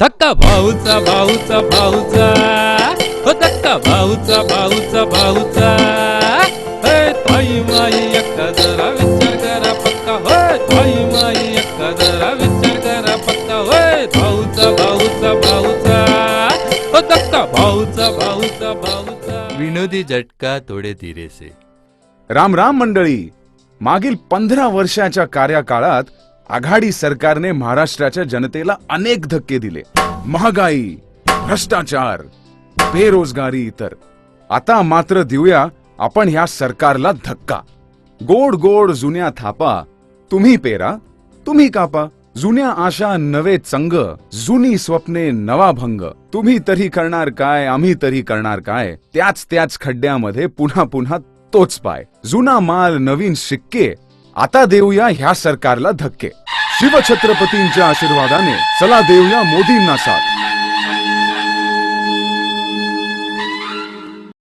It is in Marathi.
धक्का भाऊचा भाऊचा भाऊचा. हो धक्का भाऊचा भाऊचा भाऊचा. हे ताई माई अक्का जरा विचार करा पक्का. होय ताई माई अक्का जरा विचार करा पक्का. होय भाऊचा भाऊचा भाऊचा. हो धक्का भाऊचा भाऊचा भाऊचा. विनोदी झटका थोडे धीरे से राम राम मंडळी. मागील पंधरा वर्षाच्या कार्यकाळात आघाडी सरकारने महाराष्ट्राच्या जनतेला अनेक धक्के दिले. महागाई भ्रष्टाचार बेरोजगारी इतर. आता मात्र देऊया आपण ह्या सरकारला धक्का. गोड गोड जुन्या थापा. तुम्ही पेरा तुम्ही कापा. जुन्या आशा नवे चंग जुनी स्वप्ने नवा भंग. तुम्ही तरी करणार काय आम्ही तरी करणार काय? त्याच त्याच खड्ड्यामध्ये पुन्हा पुन्हा तोच पाय. जुना माल नवीन शिक्के. आता देऊया ह्या सरकारला धक्के. शिवछत्रपतींच्या आशीर्वादाने चला देऊया मोदींना साथ.